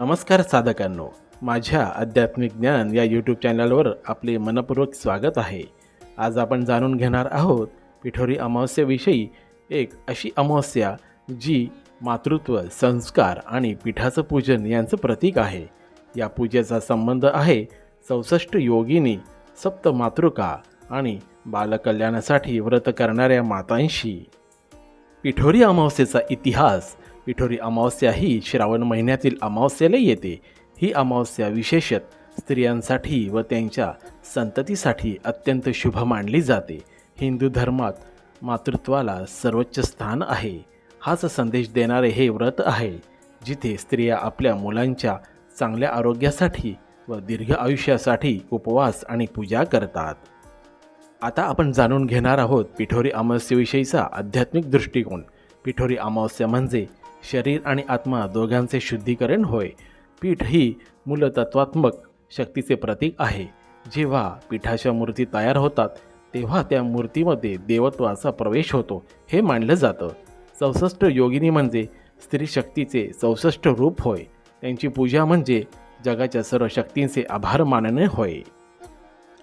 नमस्कार साधकांनो. माझ्या आध्यात्मिक ज्ञान या यूट्यूब चॅनलवर आपले मनपूर्वक स्वागत आहे. आज आपण जाणून घेणार आहोत पिठोरी अमावस्येविषयी एक अशी अमावस्या जी मातृत्व संस्कार आणि पीठाचं पूजन यांचं प्रतीक आहे. या पूजेचा संबंध आहे चौसष्ट योगिनी सप्त मातृका आणि बालकल्याणासाठी व्रत करणाऱ्या मातांशी. पिठोरी अमावस्येचा इतिहास पिठोरी अमावस्या ही श्रावण महिन्यातील अमावस्येला येते. ही अमावस्या विशेषत स्त्रियांसाठी व त्यांच्या संततीसाठी अत्यंत शुभ मानली जाते. हिंदू धर्मात मातृत्वाला सर्वोच्च स्थान आहे. हाच संदेश देणारे हे व्रत आहे जिथे स्त्रिया आपल्या मुलांच्या चांगल्या आरोग्यासाठी व दीर्घ आयुष्यासाठी उपवास आणि पूजा करतात. आता आपण जाणून घेणार आहोत पिठोरी अमावस्येविषयीचा आध्यात्मिक दृष्टिकोन. पिठोरी अमावस्या म्हणजे शरीर आणि आत्मा दोघांचे शुद्धीकरण होय. पीठ ही मूलतत्वात्मक शक्तीचे प्रतीक आहे. जेव्हा पीठाच्या मूर्ती तयार होतात तेव्हा त्या मूर्तीमध्ये देवत्वाचा प्रवेश होतो हे मानलं जातं. चौसष्ट योगिनी म्हणजे स्त्री शक्तीचे चौसष्ट रूप होय. त्यांची पूजा म्हणजे जगाच्या सर्व शक्तींचे आभार मानणे होय.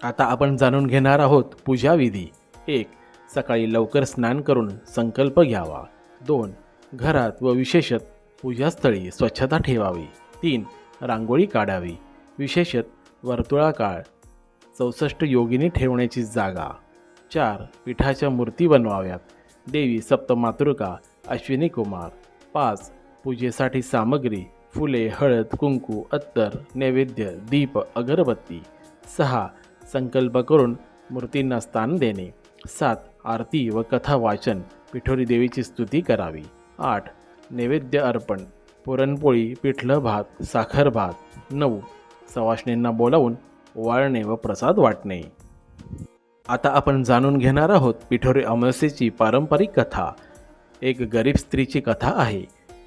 आता आपण जाणून घेणार आहोत पूजाविधी. एक सकाळी लवकर स्नान करून संकल्प घ्यावा. दोन घरात व विशेषत पूजास्थळी स्वच्छता ठेवावी. तीन रांगोळी काढावी. विशेषत वर्तुळाकाळ चौसष्ट योगिनी ठेवण्याची जागा. चार पिठाच्या मूर्ती बनवाव्यात. देवी सप्तमातृका अश्विनी कुमार. पाच पूजेसाठी सामग्री फुले हळद कुंकू अत्तर नैवेद्य दीप अगरबत्ती. सहा संकल्प करून मूर्तींना स्थान देणे. सात आरती व कथा वाचन. पिठोरी देवीची स्तुती करावी. आठ. नैवेद्य अर्पण. पुरणपोळी पिठलं भात साखर भात. नऊ. सवाशणींना बोलावून वाळणे व प्रसाद वाटणे. आता आपण जाणून घेणार आहोत पिठोरी अमावस्येची पारंपरिक कथा. एक गरीब स्त्रीची कथा आहे.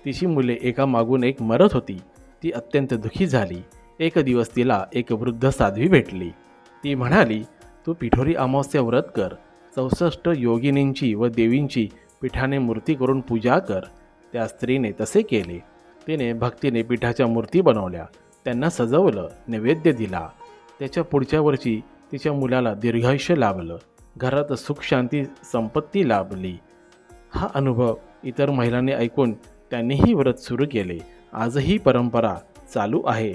तिची मुले एका मागून एक मरत होती. ती अत्यंत दुःखी झाली. एक दिवस तिला एक वृद्ध साध्वी भेटली. ती म्हणाली तू पिठोरी अमावस्या व्रत कर. चौसष्ट योगिनींची व देवींची पिठाने मूर्ती करून पूजा कर. त्या स्त्रीने तसे केले. तिने भक्तीने पिठाच्या मूर्ती बनवल्या. त्यांना सजवलं नैवेद्य दिला. त्याच्या पुढच्या वर्षी तिच्या मुलाला दीर्घायुष्य लाभलं. घरात सुख शांती संपत्ती लाभली. हा अनुभव इतर महिलांनी ऐकून त्यांनीही व्रत सुरू केले. आजही परंपरा चालू आहे.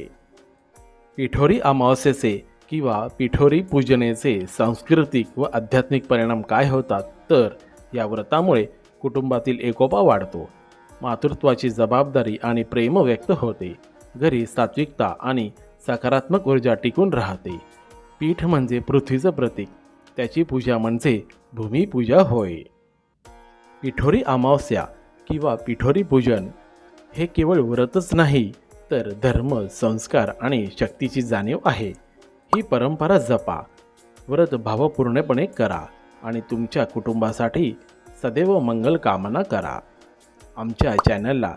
पिठोरी अमावस्येचे किंवा पिठोरी पूजनेचे सांस्कृतिक व आध्यात्मिक परिणाम काय होतात? तर या व्रतामुळे कुटुंबातील एकोपा वाढतो. मातृत्वाची जबाबदारी आणि प्रेम व्यक्त होते. घरी सात्विकता आणि सकारात्मक ऊर्जा टिकून राहते. पीठ म्हणजे पृथ्वीचं प्रतीक. त्याची पूजा म्हणजे भूमिपूजा होय. पिठोरी अमावस्या किंवा पिठोरी पूजन हे केवळ व्रतच नाही तर धर्म संस्कार आणि शक्तीची जाणीव आहे. ही परंपरा जपा. व्रत भावपूर्णपणे करा. आणि तुमच्या कुटुंबासाठी सदैव मंगल कामना करा. आमच्या चॅनलला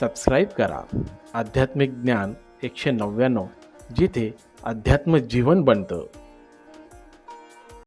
सबस्क्राईब करा. आध्यात्मिक ज्ञान एकशे नव्याण्णव जिथे अध्यात्म जीवन बनतं.